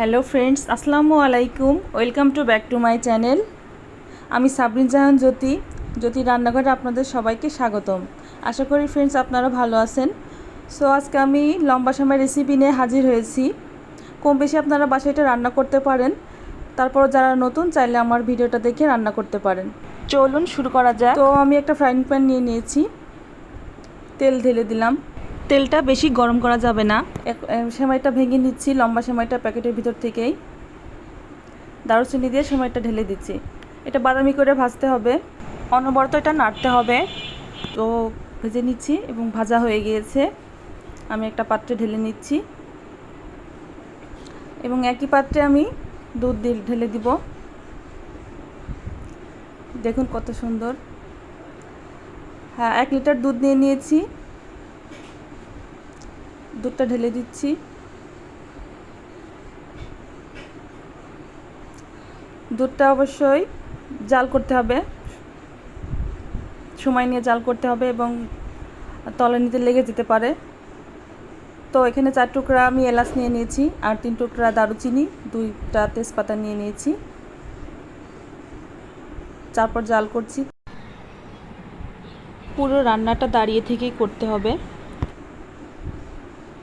Hello friends আসসালামু আলাইকুম। Welcome to back to my channel. আমি সাবরিন জাহান জ্যোতি জ্যোতি রান্নাঘরে আপনাদের সবাইকে স্বাগতম। আশা করি ফ্রেন্ডস আপনারা ভালো আছেন। সো আজকে আমি লম্বা সময় রেসিপি নিয়ে হাজির হয়েছি। কম বেশি আপনারা বাসায় এটা রান্না করতে পারেন। তারপর যারা নতুন চাইলে আমার ভিডিওটা দেখে রান্না করতে পারেন। চলুন শুরু করা যায় তো আমি একটা ফ্রাইং প্যান নিয়ে নিয়েছি। তেল ঢেলে দিলাম। তেলটা বেশি গরম করা যাবে না। সেমাইটা ভেঙে নিচ্ছি, লম্বা সেমাইটা প্যাকেটের ভিতর থেকেই। দারুচিনি দিয়ে সেমাইটা ঢেলে দিচ্ছি। এটা বাদামি করে ভাজতে হবে। অনবরত এটা নাড়তে হবে। তো ভেজে নিচ্ছি এবং ভাজা হয়ে গিয়েছে। আমি একটা পাত্রে ঢেলে নিচ্ছি। এবং একই পাত্রে আমি দুধ দিয়ে ঢেলে দিব। দেখুন কত সুন্দর। হ্যাঁ এক লিটার দুধ নিয়ে নিয়েছি। দুধটা ঢেলে দিচ্ছি। দুধটা অবশ্যই জাল করতে হবে। সময় নিয়ে জাল করতে হবে এবং তলে নিতে লেগে যেতে পারে। তো এখানে চার টুকরা আমি এলাচ নিয়ে নিয়েছি আর তিন টুকরা দারুচিনি, দুইটা তেজপাতা নিয়ে নিয়েছি। তারপর জাল করছি। পুরো রান্নাটা দাঁড়িয়ে থেকেই করতে হবে।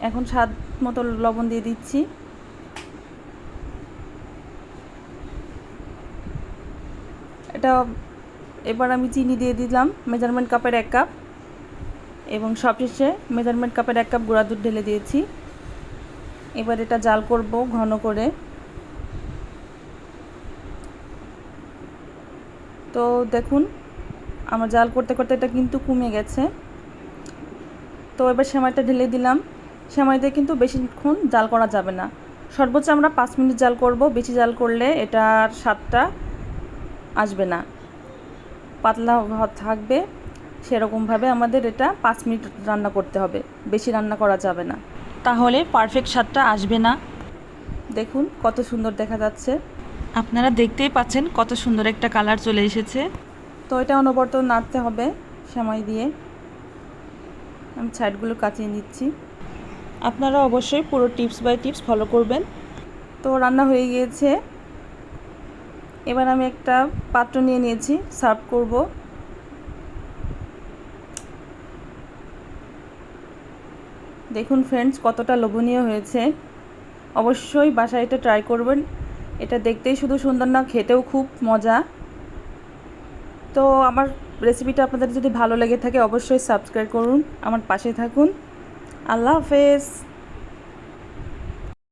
এখন স্বাদ মতো লবণ দিয়ে দিচ্ছি। এটা এবার আমি চিনি দিয়ে দিলাম, মেজারমেন্ট কাপের এক কাপ। এবং সবশেষে মেজারমেন্ট কাপের এক কাপ গুঁড়া দুধ ঢেলে দিয়েছি। এবার এটা জাল করব ঘন করে। তো দেখুন, আমার জাল করতে করতে এটা কিন্তু কমে গেছে। তো এবার সেমাইটা ঢেলে দিলাম। সেমাই দিয়ে কিন্তু বেশিক্ষণ জাল করা যাবে না। সর্বোচ্চ আমরা পাঁচ মিনিট জাল করব বেশি জাল করলে এটার স্বাদটা আসবে না। পাতলা থাকবে সেরকমভাবে আমাদের এটা পাঁচ মিনিট রান্না করতে হবে বেশি রান্না করা যাবে না। তাহলে পারফেক্ট স্বাদটা আসবে না। দেখুন কত সুন্দর দেখা যাচ্ছে। আপনারা দেখতেই পাচ্ছেন কত সুন্দর একটা কালার চলে এসেছে। তো এটা অনবরত নাড়তে হবে সেমাই দিয়ে। আমি সাইডগুলো কাচিয়ে নিচ্ছি। আপনারা অবশ্যই পুরো টিপস বাই টিপস ফলো করবেন। তো রান্না হয়ে গিয়েছে। এবার আমি একটা পাত্র নিয়ে নিয়েছি, সার্ভ করব। দেখুন ফ্রেন্ডস, কতটা লোভনীয় হয়েছে। অবশ্যই বাসায় এটা ট্রাই করবেন। এটা দেখতেই শুধু সুন্দর না, খেতেও খুব মজা। তো আমার রেসিপিটা আপনাদের যদি ভালো লেগে থাকে, অবশ্যই সাবস্ক্রাইব করুন। আমার পাশে থাকুন। আল্লাহ হাফেজ।